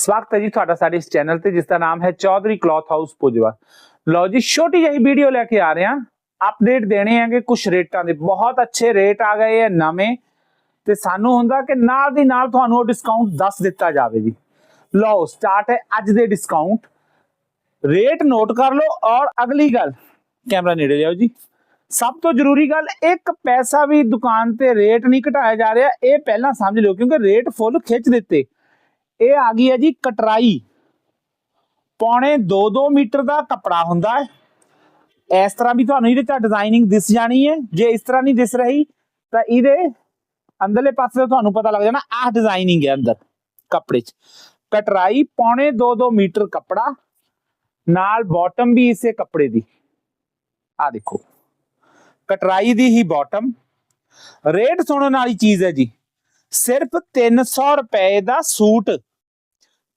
ਸਵਾਗਤ ਹੈ ਜੀ ਤੁਹਾਡਾ ਸਾਡੇ ਇਸ ਚੈਨਲ ਤੇ, ਜਿਸ ਦਾ ਨਾਮ ਹੈ ਚੌਧਰੀ ਕਲੌਥ ਹਾਊਸ ਪੁਜਵਾ। ਲਓ ਜੀ, ਛੋਟੀ ਜਿਹੀ ਵੀਡੀਓ ਲੈ ਕੇ ਆ ਰਹੇ ਹਾਂ। ਅਪਡੇਟ ਦੇਣੇ ਹੈਗੇ ਕੁਝ ਰੇਟਾਂ ਦੇ। ਬਹੁਤ ਅੱਛੇ ਰੇਟ ਆ ਗਏ ਹੈ ਨਵੇਂ। ਤੇ ਸਾਨੂੰ ਹੁੰਦਾ ਕਿ ਨਾਲ ਦੀ ਨਾਲ ਤੁਹਾਨੂੰ ਉਹ ਡਿਸਕਾਊਂਟ ਦੱਸ ਦਿੱਤਾ ਜਾਵੇ ਜੀ। ਲਓ ਸਟਾਰਟ ਹੈ ਅੱਜ ਦੇ ਡਿਸਕਾਊਂਟ ਰੇਟ ਨੋਟ ਕਰ ਲਓ ਔਰ ਅਗਲੀ ਗੱਲ, ਕੈਮਰਾ ਨੇੜੇ ਲਿਆਓ ਜੀ। ਸਭ ਤੋਂ ਜ਼ਰੂਰੀ ਗੱਲ, ਇੱਕ ਪੈਸਾ ਵੀ ਦੁਕਾਨ ਤੇ ਰੇਟ ਨਹੀਂ ਘਟਾਇਆ ਜਾ ਰਿਹਾ। ਇਹ ਪਹਿਲਾਂ ਸਮਝ ਲਿਓ, ਕਿਉਂਕਿ ਰੇਟ ਫੁੱਲ ਖਿੱਚ ਦਿੱਤੇ। ਇਹ ਆ ਗਈ ਹੈ ਜੀ ਕਟਰਾਈ। ਪੌਣੇ 2-2 ਮੀਟਰ ਦਾ ਕੱਪੜਾ ਹੁੰਦਾ ਹੈ। ਇਸ ਤਰ੍ਹਾਂ ਵੀ ਤੁਹਾਨੂੰ ਇਹਦੇ ਤੇ ਡਿਜ਼ਾਈਨਿੰਗ ਦਿਸ ਜਾਣੀ ਹੈ। ਜੇ ਇਸ ਤਰ੍ਹਾਂ ਨਹੀਂ ਦਿਸ ਰਹੀ, ਤਾਂ ਇਹਦੇ ਅੰਦਰਲੇ ਪਾਸੇ ਤੁਹਾਨੂੰ ਪਤਾ ਲੱਗ ਜਾਣਾ, ਆਹ ਡਿਜ਼ਾਈਨਿੰਗ ਹੈ ਅੰਦਰ ਕੱਪੜੇ 'ਚ। ਕਟਰਾਈ ਪੌਣੇ 2-2 ਮੀਟਰ ਕੱਪੜਾ, ਨਾਲ ਬਾਟਮ ਵੀ ਇਸੇ ਕੱਪੜੇ ਦੀ। ਆ ਦੇਖੋ। ਕਟਰਾਈ ਦੀ ਹੀ ਬਾਟਮ ਰੇਟ ਸੁਣਨ ਵਾਲੀ ਚੀਜ਼ ਹੈ ਜੀ, ਸਿਰਫ 300 ਰੁਪਏ ਦਾ ਸੂਟ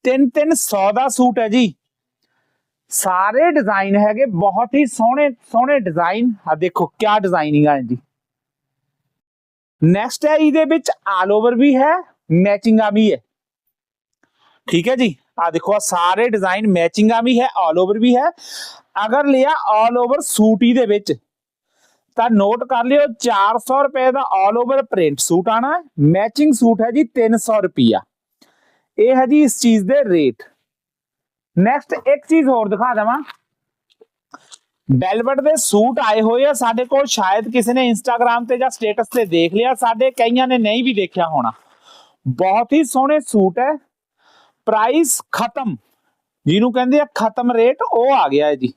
3-300 ਦਾ ਸੂਟ ਹੈ ਜੀ। ਸਾਰੇ ਡਿਜ਼ਾਈਨ ਹੈਗੇ, ਬਹੁਤ ਹੀ ਸੋਹਣੇ ਸੋਹਣੇ ਡਿਜ਼ਾਈਨ ਆ ਦੇਖੋ, ਕਿਆ ਡਿਜ਼ਾਈਨਿੰਗ ਆ ਜੀ ਨੈਕਸਟ ਹੈ, ਇਹਦੇ ਵਿੱਚ ਆਲ ਓਵਰ ਵੀ ਹੈ ਮੈਚਿੰਗਾਂ ਵੀ ਹੈ। ਠੀਕ ਹੈ ਜੀ? ਆ ਦੇਖੋ ਆ ਸਾਰੇ ਡਿਜ਼ਾਈਨ ਮੈਚਿੰਗਾਂ ਵੀ ਹੈ ਆਲ ਓਵਰ ਵੀ ਹੈ। ਅਗਰ ਲਿਆ ਆਲ ਓਵਰ ਸੂਟ ਹੀ ਦੇ ਵਿੱਚ, ਤਾਂ ਨੋਟ ਕਰ ਲਿਓ 400 ਰੁਪਏ ਦਾ ਆਲ ਓਵਰ ਪ੍ਰਿੰਟ ਸੂਟ ਆਣਾ ਮੈਚਿੰਗ ਸੂਟ ਹੈ ਜੀ 300 ਰੁਪਿਆ ਇਹ ਹੈ ਜੀ ਇਸ ਚੀਜ਼ ਦੇ ਰੇਟ ਨੈਕਸਟ ਇੱਕ ਚੀਜ਼ ਹੋਰ ਦਿਖਾ ਦਵਾਂ। ਬੈਲਵਟ ਦੇ ਸੂਟ ਆਏ ਹੋਏ ਆ ਸਾਡੇ ਕੋਲ, ਸ਼ਾਇਦ ਕਿਸੇ ਨੇ ਇੰਸਟਾਗ੍ਰam ਤੇ ਜਾਂ ਸਟੇਟਸ ਤੇ ਦੇਖ ਲਿਆ, ਸਾਡੇ ਕਈਆਂ ਨੇ ਨਹੀਂ ਵੀ ਦੇਖਿਆ ਹੋਣਾ। ਬਹੁਤ ਹੀ ਸੋਹਣੇ ਸੂਟ ਹੈ। ਪ੍ਰਾਈਸ ਖਤਮ। ਜਿਹਨੂੰ ਕਹਿੰਦੇ ਆ ਖਤਮ ਰੇਟ ਉਹ ਆ ਗਿਆ ਹੈ ਜੀ।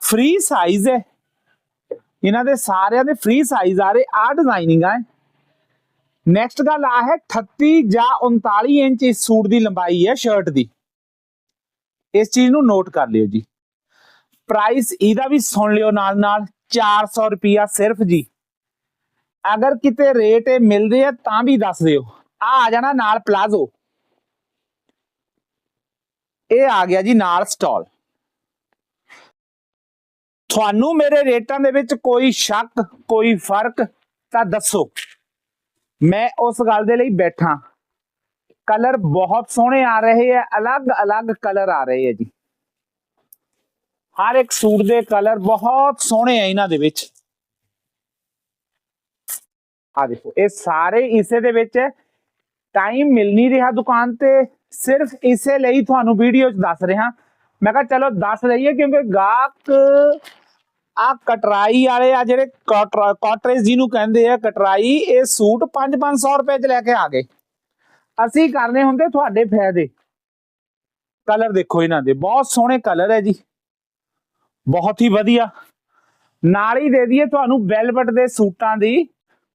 ਫ੍ਰੀ ਸਾਈਜ਼ ਹੈ। ਇਹਨਾਂ ਦੇ ਸਾਰਿਆਂ ਦੇ ਫ੍ਰੀ ਸਾਈਜ਼ ਆ ਰਹੇ ਆ ਡਿਜ਼ਾਈਨਿੰਗ ਹੈ ਨੈਕਸਟ ਗੱਲ ਆ ਹੈ 38 ਜਾਂ 39 ਇੰਚ ਇਸ ਸੂਟ ਦੀ ਲੰਬਾਈ ਹੈ ਸ਼ਰਟ ਦੀ। ਇਸ ਚੀਜ਼ ਨੂੰ ਨੋਟ ਕਰ ਲਿਓ ਜੀ। ਪ੍ਰਾਈਸ ਇਹਦਾ ਵੀ ਸੁਣ ਲਿਓ ਨਾਲ ਨਾਲ 400 ਰੁਪਿਆ ਸਿਰਫ ਜੀ। ਅਗਰ ਕਿਤੇ ਰੇਟ ਇਹ ਮਿਲਦੇ ਆ ਤਾਂ ਵੀ ਦੱਸ ਦਿਓ। ਆ ਆ ਜਾਣਾ ਨਾਲ ਪਲਾਜ਼ੋ ਇਹ ਆ ਗਿਆ ਜੀ ਨਾਲ ਸਟਾਲ ਤੁਹਾਨੂੰ ਮੇਰੇ ਰੇਟਾਂ ਦੇ ਵਿੱਚ ਕੋਈ ਸ਼ੱਕ, ਕੋਈ ਫ਼ਰਕ ਤਾਂ ਦੱਸੋ। ਮੈਂ ਉਸ ਗੱਲ ਦੇ ਲਈ ਬੈਠਾ। ਕਲਰ ਬਹੁਤ ਸੋਹਣੇ ਆ ਰਹੇ ਆ, ਅਲੱਗ-ਅਲੱਗ ਕਲਰ ਆ ਰਹੇ ਆ ਜੀ। ਹਰ ਇੱਕ ਸੂਟ ਦੇ ਕਲਰ ਬਹੁਤ ਸੋਹਣੇ ਆ ਇਹਨਾਂ ਦੇ ਵਿੱਚ। ਆ ਦੇਖੋ, ਇਹ ਸਾਰੇ ਇਸੇ ਦੇ ਵਿੱਚ ਟਾਈਮ ਮਿਲ ਨਹੀਂ ਰਿਹਾ ਦੁਕਾਨ ਤੇ, ਸਿਰਫ ਇਸੇ ਲਈ ਤੁਹਾਨੂੰ ਵੀਡੀਓ 'ਚ ਦੱਸ ਰਿਹਾ। ਮੈਂ ਕਿਹਾ ਚਲੋ ਦੱਸ ਦਈਏ ਕਿਉਂਕਿ ਗਾਹਕ ਆ ਕਟਰਾਈ ਵਾਲੇ ਆ ਜਿਹੜੇ ਕਾਟਰੇਜ ਜਿਹਨੂੰ ਕਹਿੰਦੇ ਆ, ਕਟਰਾਈ, ਇਹ ਸੂਟ 5-500 ਰੁਪਏ 'ਚ ਲੈ ਕੇ ਆ ਗਏ। ਅਸੀਂ ਕਰਨੇ ਹੁੰਦੇ ਤੁਹਾਡੇ ਫਾਇਦੇ। ਕਲਰ ਦੇਖੋ ਇਹਨਾਂ ਦੇ, ਬਹੁਤ ਸੋਹਣੇ ਕਲਰ ਹੈ ਜੀ। ਬਹੁਤ ਹੀ ਵਧੀਆ। ਨਾਲ ਹੀ ਦੇ ਦਈਏ ਤੁਹਾਨੂੰ ਵੈਲਵਟ ਦੇ ਸੂਟਾਂ ਦੀ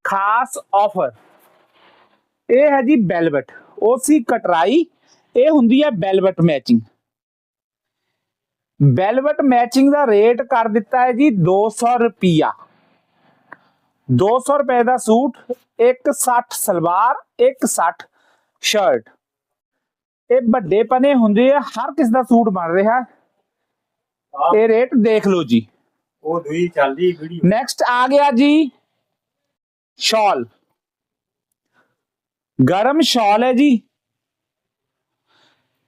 ਖਾਸ ਆਫਰ ਇਹ ਹੈ ਜੀ ਵੈਲਵਟ। ਉਹ ਸੀ ਕਟਰਾਈ, ਇਹ ਹੁੰਦੀ ਹੈ ਵੈਲਵਟ ਮੈਚਿੰਗ ਵੈਲਵਟ ਮੈਚਿੰਗ ਦਾ ਰੇਟ ਕਰ ਦਿੱਤਾ ਹੈ ਜੀ 200 ਰੁਪਿਆ 200 ਰੁਪਏ ਦਾ ਸੂਟ 160 ਸਲਵਾਰ 160 ਸ਼ਰਟ। ਇਹ ਵੱਡੇ ਪਨੇ ਹੁੰਦੇ ਆ ਹਰ ਕਿਸ ਦਾ ਸੂਟ ਬਣ ਰਿਹਾ। ਇਹ ਰੇਟ ਦੇਖ ਲਓ ਜੀ। ਉਹ ਦੂਈ ਚੱਲਦੀ ਵੀਡੀਓ। ਨੈਕਸਟ ਆ ਗਿਆ ਜੀ ਸ਼ਾਲ। ਗਰਮ ਸ਼ਾਲ ਹੈ ਜੀ।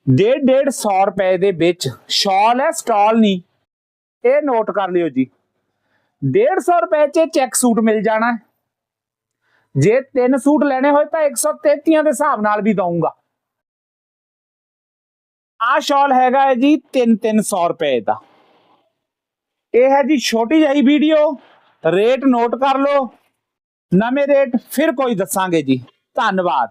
ਡੇਢ ਡੇਢ 100 ਰੁਪਏ ਦੇ ਵਿੱਚ ਸ਼ਾਲ ਹੈ, ਸਟਾਲ ਨਹੀਂ। ਇਹ ਨੋਟ ਕਰ ਲਿਓ ਜੀ। 150 ਰੁਪਏ 'ਚ ਚੈੱਕ ਸੂਟ ਮਿਲ ਜਾਣਾ ਜੇ ਤਿੰਨ ਸੂਟ ਲੈਣੇ ਹੋਏ ਤਾਂ 133 ਦੇ ਹਿਸਾਬ ਨਾਲ ਵੀ ਦਊਂਗਾ। ਆ ਸ਼ਾਲ ਹੈਗਾ ਹੈ ਜੀ 3-300 ਰੁਪਏ ਦਾ। ਇਹ ਹੈ ਜੀ ਛੋਟੀ ਜਿਹੀ ਵੀਡੀਓ। ਰੇਟ ਨੋਟ ਕਰ ਲਓ। ਨਵੇਂ ਰੇਟ ਫਿਰ ਕੋਈ ਦੱਸਾਂਗੇ ਜੀ। ਧੰਨਵਾਦ।